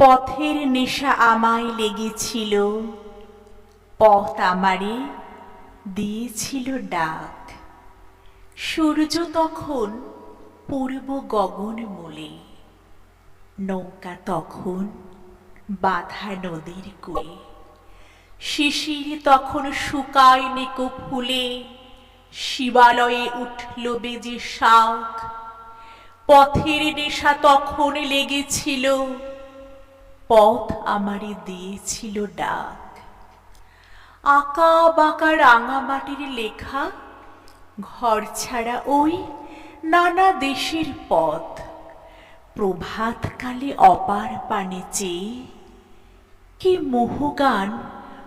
পথের নেশা আমায় লেগেছিল। পথ আমারে দিয়েছিল ডাক। সূর্য তখন পূর্ব গগন মূলে। নৌকা তখন বাধা নদীর কুয়ে শিশির তখন শুকায় নেকো ফুলে। শিবালয়ে উঠল বেজে শাক পথের নেশা তখন লেগেছিল। পথ আমারে দিয়েছিল ডাক। আঁকা বাঁকা রাঙামাটির লেখা, ঘর ছাড়া ওই নানা দেশের পথ। প্রভাতকালে অপার পানে চেয়ে কি মোহগান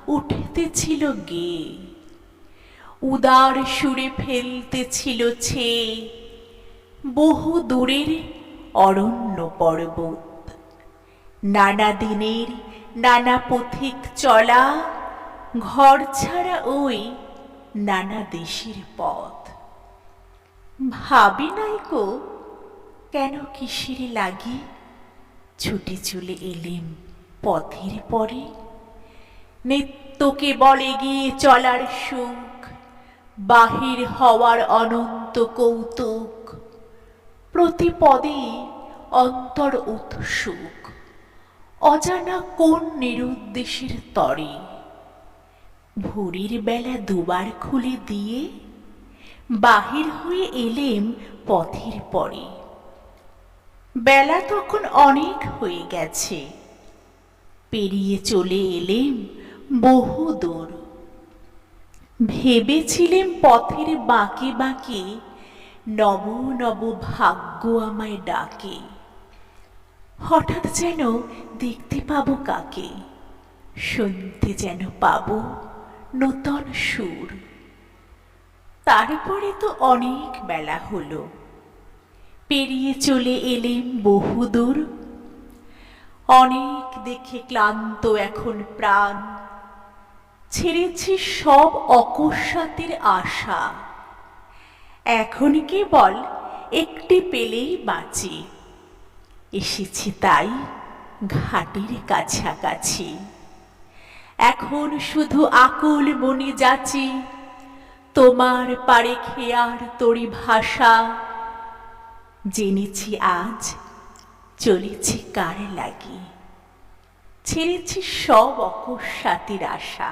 উঠতেছিল গে। উদার সুরে ফেলতেছিল ছে বহু দূরের অরণ্য পর্বত। নানা দিনের, নানা পথিক চলা, ঘর ছাড়া ওই নানা দেশের পথ। ভাবি নাইকো কেন কিসির লাগি? ছুটে চলে এলেম পথের পরে। নিত্যকে বলে গিয়ে চলার সুখ, বাহির হওয়ার অনন্ত কৌতুক প্রতি পদে অন্তর উৎসুক। অজানা কোন নিরুদ্দেশের তরে? ভোরের বেলা দুবার খুলে দিয়ে বাহির হয়ে এলেম পথের পরে। বেলা তখন অনেক হয়ে গেছে। পেরিয়ে চলে এলেম বহু দূর। ভেবেছিলেম পথের বাঁকে বাঁকে নব নব ভাগ্য আমায় ডাকে। হঠাৎ যেন দেখতে পাবো কাকে? শুনতে যেন পাবো নূতন সুর। তারপরে তো অনেক বেলা হলো। পেরিয়ে চলে এলেম বহুদূর। অনেক দেখে ক্লান্ত এখন প্রাণ। ছেড়েছি সব অকস্মাতের আশা। এখন কেবল একটি পেলেই বাঁচি। এসেছি তাই ঘাটের কাছাকাছি। এখন শুধু আকুল মনে যাচি তোমার পারে খেয়ার তরি ভাষা। জেনেছি আজ চলেছি কার লাগি, ছেড়েছি সব অকস্মাতের আশা।